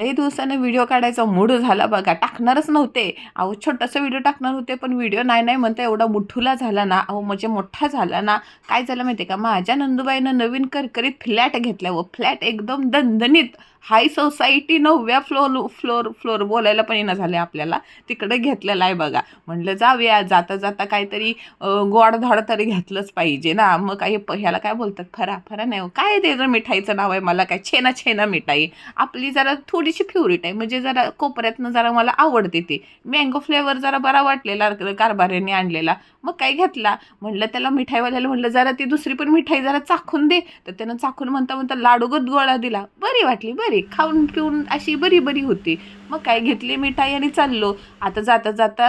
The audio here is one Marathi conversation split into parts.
काही दिवसानं व्हिडिओ काढायचा मूड झाला बघा. टाकणारच नव्हते. अहो छोटासा व्हिडिओ टाकणार होते पण व्हिडिओ नाही नाही म्हणता एवढा मुठूला झाला ना. अहो म्हणजे मोठा झाला ना. काय झालं माहिती आहे का? माझ्या नंदुबाईनं नवीन करकरीत फ्लॅट घेतला व फ्लॅट एकदम दणदणीत. हाय सोसायटी नवव्या फ्लोर फ्लोर फ्लोर बोलायला पण येणं झालं आपल्याला. तिकडे घेतलेलं आहे बघा. म्हटलं जाऊया जाता जाता काहीतरी गोड गोडधोड तरी घेतलंच पाहिजे ना. मग काही प- ह्याला काय बोलतात? फरा फरा नाही हो. काय ते जर मिठाईचं नाव आहे मला काय? छेना छेना मिठाई. आपली जरा थोडीशी फेवरेट आहे. म्हणजे जरा कोपऱ्यातनं जरा मला आवडते ती. मँगो फ्लेवर जरा बरा वाटलेला कारभाऱ्याने आणलेला. मग काय घेतला? म्हणलं त्याला मिठाईवाल्याला म्हणलं जरा ती दुसरी पण मिठाई जरा चाखून दे. तर त्यानं चाखून म्हणता म्हणता लाडूगत गोळा दिला. बरी वाटली बरी. खाऊन पिऊन अशी बरी बरी होती. मग काय घेतली मिठाई आणि चाललो. आता जाता जाता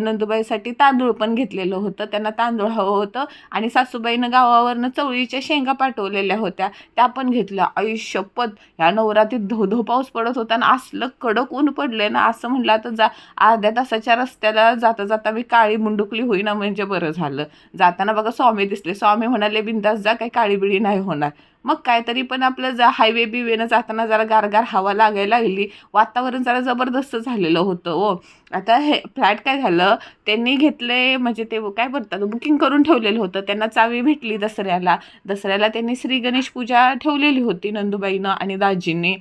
नंदूबाईसाठी नंदुबाईसाठी तांदूळ पण घेतलेलं होतं. त्यांना तांदूळ हवं होतं आणि सासूबाईनं गावावरनं चवळीच्या शेंगा पाठवलेल्या होत्या. त्या पण घेतल्या. आयुष्यपत ह्या नवरात्रीत धो धो पाऊस पडत होता आणि असलं कडक ऊन पडले ना असं म्हणलं आता जा. अर्ध्या तासाच्या रस्त्याला जाता जाता मी काळी मुंडुकली होईना म्हणजे बरं झालं. जाताना बघा स्वामी दिसले. स्वामी म्हणाले बिंदास जा काही काळी बिळी नाही होणार. मग काय तरी पण आपलं जा हायवे बिवेनं जाताना जरा गारगार हवा लागायला लागली. वातावरण जरा जबरदस्त झालेलं होतं हो. आता हे फ्लॅट काय झालं त्यांनी घेतले म्हणजे ते काय बोलतात बुकिंग करून ठेवलेलं होतं. त्यांना चावी भेटली दसऱ्याला. दसऱ्याला त्यांनी श्री गणेश पूजा ठेवलेली होती नंदुबाईनं आणि दाजींनी.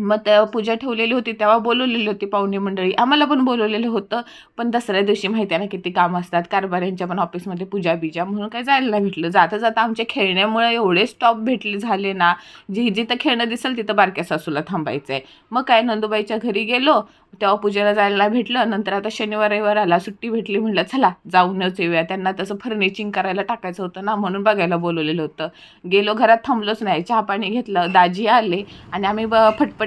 मग त्या पूजा ठेवलेली होती तेव्हा बोलवलेली होती पाहुणे मंडळी. आम्हाला पण बोलवलेलं होतं पण दसऱ्या दिवशी माहिती आहे ना किती काम असतात. कारभाऱ्यांच्या पण ऑफिसमध्ये पूजा बिजा म्हणून काय जायला नाही भेटलं. जाता जाता आमच्या खेळण्यामुळे एवढे स्टॉप भेटले झाले ना जी जिथं खेळणं दिसेल तिथं बारक्या सासूला थांबायचं आहे मग काय नंदुबाईच्या घरी गेलो तेव्हा पूजेला जायला भेटलं. नंतर आता शनिवार रविवार आला सुट्टी भेटली. म्हटलं चला जाऊनच येऊया. त्यांना तसं फर्निचिंग करायला टाकायचं होतं ना म्हणून बघायला बोलवलेलं होतं. गेलो घरात थांबलोच नाही. चहा पाणी घेतलं दाजी आले आणि आम्ही ब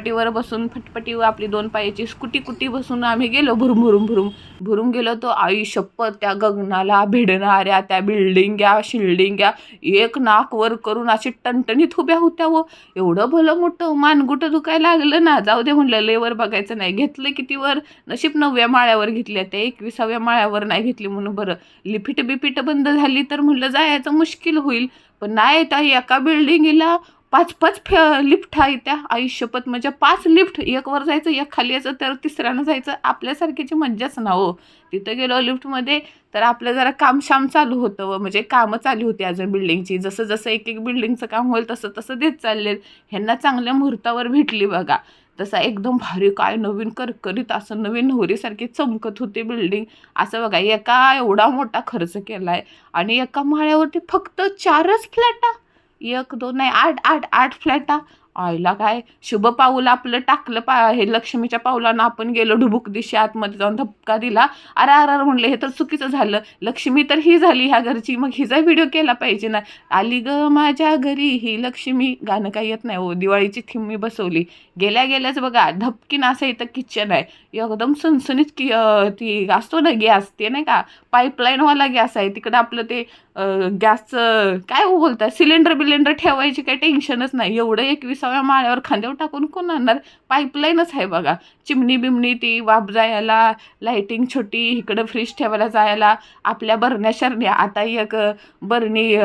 फटपटीवर बसून फटपटीवर आपली दोन पायाची स्कुटी कुटी बसून आम्ही गेलो भुरुम भुरुम भुरुम. भुरुम गेलो तो आई शप्प त्या गगनाला भिडणाऱ्या त्या बिल्डिंग्या शिल्डिंग्या एक नाक वर करून अशी टणटणीत उभ्या होत्या व एवढं भलं मोठं मानगुटं दुखायला लागलं ना. जाऊ दे म्हणलं लेवर बघायचं नाही. घेतलं किती वर? नशीब नवव्या माळ्यावर घेतल्या त्या. एकविसाव्या माळ्यावर नाही घेतली म्हणून बरं. लिफिट बिफिट बंद झाली तर म्हणलं जायचं मुश्किल होईल. पण नाही त्या एका बिल्डिंगला पाच पाच फे लिफ्ट आहे त्या आयुष्यपत. म्हणजे पाच लिफ्ट एक वर जायचं एक खाली यायचं तर तिसऱ्यानं जायचं. आपल्यासारखीची मज्जाच ना हो. तिथं गेलो लिफ्टमध्ये तर आपलं जरा काम शाम चालू होतं व. म्हणजे कामं चालू होती अजून बिल्डिंगची. जसं जसं एक एक बिल्डिंगचं काम होईल तसं तसं देत चालले ह्यांना चांगल्या मुहूर्तावर भेटली बघा. तसा एकदम भारी काय नवीन करकरीत असं नवीन नवरीसारखी चमकत होती बिल्डिंग. असं बघा एका एवढा मोठा खर्च केला आहे आणि एका माळ्यावरती फक्त चारच फ्लॅटा. एक दोन नाही आठ आठ आठ फ्लॅटा आईला काय शुभ पाऊल आपलं टाकलं पा हे लक्ष्मीच्या पाऊलानं आपण गेलो ढुबुक दिशी आतमध्ये जाऊन धपका दिला. अरे अरे अरे म्हणलं हे तर चुकीचं झालं. लक्ष्मी तर ही झाली ह्या घरची मग हिचा व्हिडिओ केला पाहिजे ना. आली ग माझ्या घरी ही लक्ष्मी. गाणं काही येत नाही हो दिवाळीची थीम मी बसवली. गेल्या गेल्याच बघा धपकीन असं इथं किचन आहे. एकदम सनसनीत की ती असतो ना गॅस ते नाही का पाईपलाईनवाला गॅस आहे. तिकडं आपलं ते गॅसचं काय हो बोलतात सिलेंडर बिलेंडर ठेवायची काही टेन्शनच नाही. एवढं एकवीस एकविसाव्या माळ्यावर खांद्यावर टाकून कोण आणणार? पाईपलाईनच आहे बघा. चिमणी बिमणी ती वाप जायला लाईटिंग छोटी इकडं फ्रीज ठेवायला जायला आपल्या बरण्या शरण्या. आता एक बरणी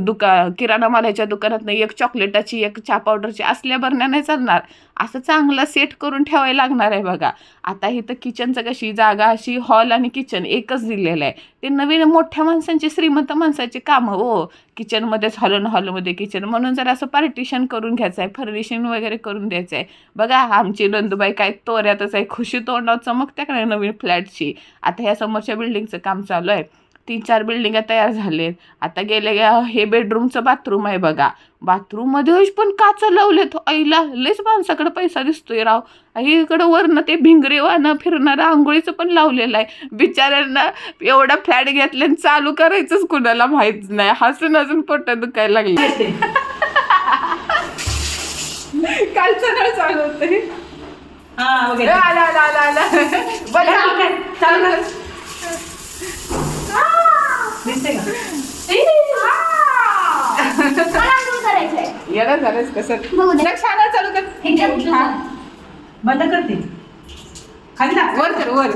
दुका किराणा मालाच्या दुकानातनं एक चॉकलेटाची एक चहा पावडरची असल्या बरण्या नाही चालणार. असं चांगलं सेट करून ठेवायला लागणार आहे बघा. आता इथं किचनचं कशी जागा अशी हॉल आणि किचन एकच दिलेलं आहे. ते नवीन मोठ्या माणसांची श्रीमंत माणसाची कामं हो. किचनमध्येच हॉल हॉलमध्ये किचन म्हणून जर असं पार्टिशन करून घ्यायचं आहे फर्निशिंग वगैरे करून द्यायचं आहे. बघा आमची नंदुबाई काय तोऱ्यातच आहे खुशी तोंडावर चमकत्या का नवीन फ्लॅटची आता ह्या समोरच्या बिल्डिंगचं काम चालू आहे. तीन चार बिल्डिंगा तयार झालेत. आता गेले गे- हे बेडरूमचं बाथरूम आहे बघा. बाथरूममध्ये पण काच लावलेत. आईला लयच माणसाकडे पैसा दिसतोय राव. इकडं वरनं ते भिंगरेवानं फिरणारं आंघोळीचं पण लावलेलं आहे. बिचाऱ्यांना एवढा फ्लॅट घेतले चालू करायचंच कुणाला माहीत नाही. हसून अजून पोट दुखायला लागले. कालचं नळ चालू होते हा. आला आला आला आला. दिसते का? येणं झालंच कसं. लक्षानं चालू कर. बंद करते. खाली टाक वर कर वर.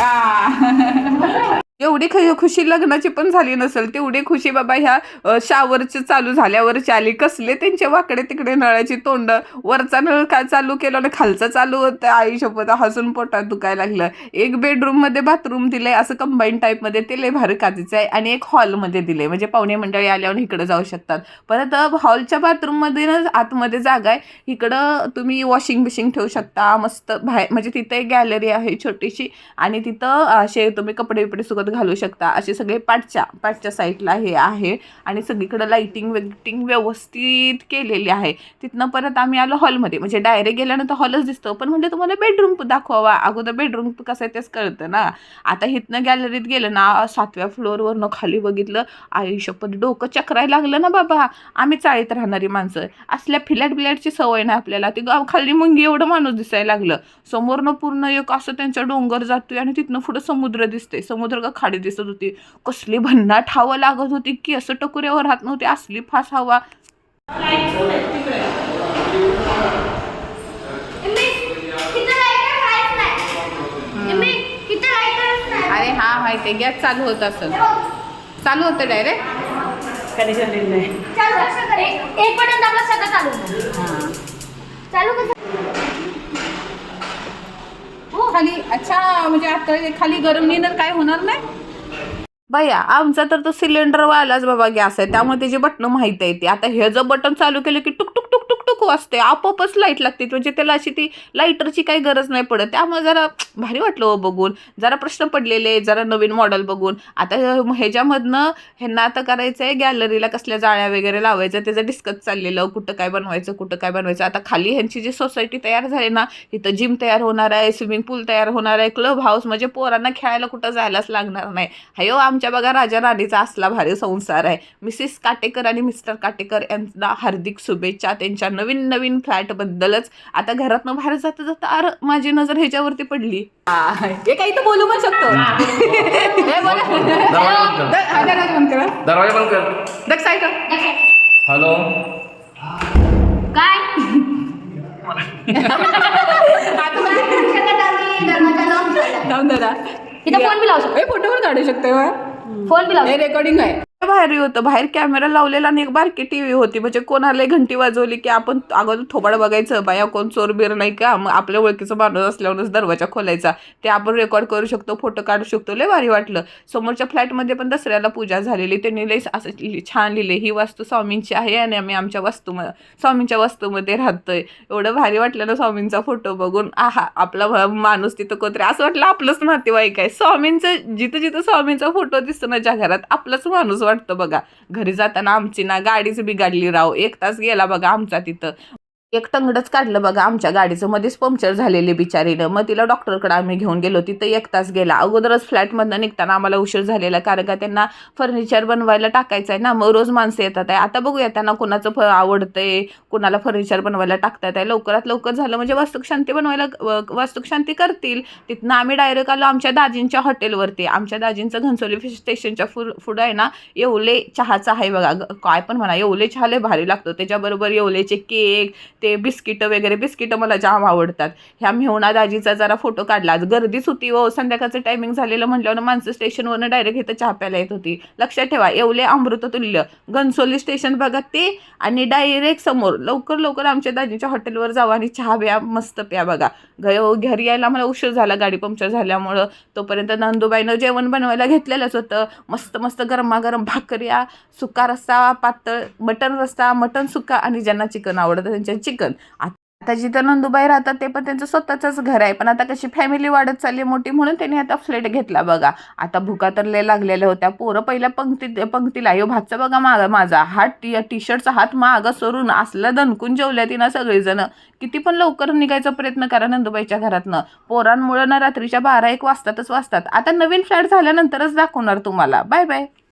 आ. एवढी ख खुशी लग्नाची पण झाली नसेल तेवढी खुशी बाबा ह्या शावरचे चालू झाल्यावरची आली. कसले त्यांचे वाकडे तिकडे नळाची तोंड वरचा नळ काय चालू केलं आणि खालचा चालू होतं. आई शपथ हसून पोटात दुखायला लागलं. एक बेडरूममध्ये बाथरूम दिलंय असं कंबाईन टाईपमध्ये ते लय भारी काचेचं आहे. आणि एक हॉलमध्ये दिले म्हणजे पाहुणे मंडळी आल्यावर इकडे जाऊ शकतात. परत हॉलच्या बाथरूममध्ये ना आतमध्ये जागा आहे. इकडं तुम्ही वॉशिंग बिशिंग ठेवू शकता. मस्त बाहेर म्हणजे तिथे एक गॅलरी आहे छोटीशी. आणि तिथं असे तुम्ही कपडे बिपडे सुकत घालू शकता. असे सगळे पाठच्या पाठच्या साईडला हे आहे आणि सगळीकडं लाईटिंग वेटिंग व्यवस्थित केलेली आहे. तिथनं परत आम्ही आलो हॉलमध्ये म्हणजे डायरेक्ट गेल्यानंतर हॉलच दिसतो. पण म्हणजे तुम्हाला बेडरूम दाखवावा. अगोदर बेडरूम कसं आहे तेच कळतं ना. आता इथनं गॅलरीत गेलं ना सातव्या फ्लोअरवरनं खाली बघितलं. आयुष्यपद डोकं चक्रायला लागलं ना बाबा. आम्ही चाळीत राहणारी माणसं. असल्या फिलॅट बिलॅटची सवय नाही आपल्याला. ती गाव खाली मुंगी एवढं माणूस दिसायला लागलं. समोरनं पूर्ण एक असं त्यांचा डोंगर जातोय आणि तिथनं पुढं समुद्र दिसते समुद्र का खाडी दिसत होती. कसली भन्नाट हवा लागत होती की असं टकुऱ्यावर राहत नव्हती असली फास हवा. अरे हा माहिती गॅस चालू होत असेल. चालू होतं डायरेक्ट कनेक्शन दिलं नाही एक पर्यंत आपलं सगळं चालू होतं. चालू कसं खाली अच्छा म्हणजे आता खाली गरम निनर काय होणार नाही? बाया आमचा तर तो सिलेंडरवालाच बाबा गॅस आहे त्यामुळे त्याची बटणं माहीत आहे ती. आता हे जर बटन चालू केलं की टुक टुक असते आपोआपच लाइट लागते. म्हणजे त्याला अशी ती लाईटरची काही गरज नाही पडत. त्यामुळे जरा भारी वाटलं हो बघून. जरा प्रश्न पडलेले जरा नवीन मॉडेल बघून. आता ह्याच्यामधनं ह्यांना आता करायचं आहे गॅलरीला कसल्या जाळ्या वगैरे लावायचं त्याचं डिस्कस चाललेलं. कुठं काय बनवायचं कुठं काय बनवायचं. आता खाली ह्यांची जी सोसायटी तयार झाली ना इथं जिम तयार होणार आहे स्विमिंग पूल तयार होणार आहे क्लब हाऊस म्हणजे पोरांना खेळायला कुठं जायलाच लागणार नाही. हयो आमच्या बघा राजा राणीचा असला भारी संसार आहे. मिसिस काटेकर आणि मिस्टर काटेकर यांना हार्दिक शुभेच्छा त्यांच्या नवीन नवीन फ्लॅटबद्दलच आता घरातनं बाहेर जाता जाता अरे माझी नजर ह्याच्यावरती पडली. हे काही तर बोलू पण शकतो. हे बोला. दरवाजा बंद कर. द- हा, दरवाजा बंद करा. दरवाजा बंद कर. दक्ष ऐका हॅलो. काय? आता बघा. फोन बी लावू शकतो. फोटो पण काढू शकते. फोन बी लावू हे रेकॉर्डिंग आहे. भारी होतं. बाहेर कॅमेरा लावलेला आणि एक बारकी टी व्ही होती. म्हणजे कोणाला घंटी वाजवली की आपण अगोदर थोबाड बघायचं बाया कोण चोरबीर नाही का? मग आपल्या ओळखीचं माणूस असल्यावरच दरवाजा खोलायचा. ते आपण रेकॉर्ड करू शकतो फोटो काढू शकतो. लय भारी वाटलं. समोरच्या फ्लॅटमध्ये पण दसऱ्याला पूजा झालेली. त्यांनी लय असं छान लिहिले ही वास्तू स्वामींची आहे आणि आम्ही आमच्या वास्तू स्वामींच्या वास्तूमध्ये राहतोय. एवढं भारी वाटलं ना स्वामींचा फोटो बघून. आहा आपला माणूस तिथं कोणतरी असं वाटलं आपलंच नातेवाईक आहे. स्वामींचं जिथं जिथं स्वामींचा फोटो दिसतो ना ज्या घरात आपलाच माणूस वाटतं बघा. घरी जाताना आमची ना गाडीच बिघडली राव. एक तास गेला बघा आमचा तिथं. एक टंगडच काढलं बघा आमच्या गाडीचं. मध्येच पंक्चर झालेले बिचारीनं. मग तिला डॉक्टरकडे आम्ही घेऊन गेलो. तिथं एक तास गेला. अगोदरच फ्लॅटमधनं निघताना आम्हाला उशीर झालेला कारण का त्यांना फर्निचर बनवायला टाकायचं आहे ना. मग रोज माणसं येतात आहे. आता बघूया त्यांना कुणाचं फ आवडतंय कुणाला फर्निचर बनवायला टाकतात आहे. लवकरात लवकर झालं म्हणजे वास्तुकशांती बनवायला वास्तुकशांती करतील. तिथनं आम्ही डायरेक्ट आलो आमच्या दाजींच्या हॉटेलवरती. आमच्या दाजींचं घनसोली स्टेशनच्या फु फुड आहे ना येवले चहाचा आहे बघा. काय पण म्हणा येवले चहा लय भारी लागतो. त्याच्याबरोबर येवलेचे केक ते बिस्किटं वगैरे बिस्किटं मला जाम आवडतात. ह्या मेहुणा दाजीचा जरा फोटो काढला. आज गर्दीच होती व संध्याकाळचं टायमिंग झालेलं म्हटल्यावर माणसं स्टेशनवरनं डायरेक्ट इथं चहा प्यायला येत होती. लक्षात ठेवा एवले अमृततुल्य घनसोली स्टेशन बघा ते आणि डायरेक्ट समोर लवकर लवकर आमच्या दाजीच्या हॉटेलवर जाऊ आणि चहा प्या मस्त प्या बघा. घ घरी यायला मला उशीर झाला गाडी पंक्चर झाल्यामुळं. तोपर्यंत नंदुबाईनं जेवण बनवायला घेतलेलंच होतं. मस्त मस्त गरमागरम भाकऱ्या सुका रस्सा पातळ मटन रस्सा मटन सुका आणि ज्यांना चिकन आवडतं त्यांच्या चिकन आता जिथं नंदुबाई राहतात ते पण त्यांचं स्वतःचंच घर आहे. पण आता कशी फॅमिली वाढत चालली मोठी म्हणून त्यांनी आता फ्लॅट घेतला बघा. आता भुका तर लय लागलेल्या होत्या. पोरं पहिल्या पंक्तीत पंक्तीला यो भातचा बघा माग माझा. हा टी टी शर्टचा हात माग सरून असला दणकून जेवल्या तिनं सगळेजण. किती पण लवकर निघायचा प्रयत्न करा नंदुबाईच्या घरातनं. पोरांमुळं ना रात्रीच्या बारा एक वाजतातच वाजतात. आता नवीन फ्लॅट झाल्यानंतरच दाखवणार तुम्हाला. Bye bye.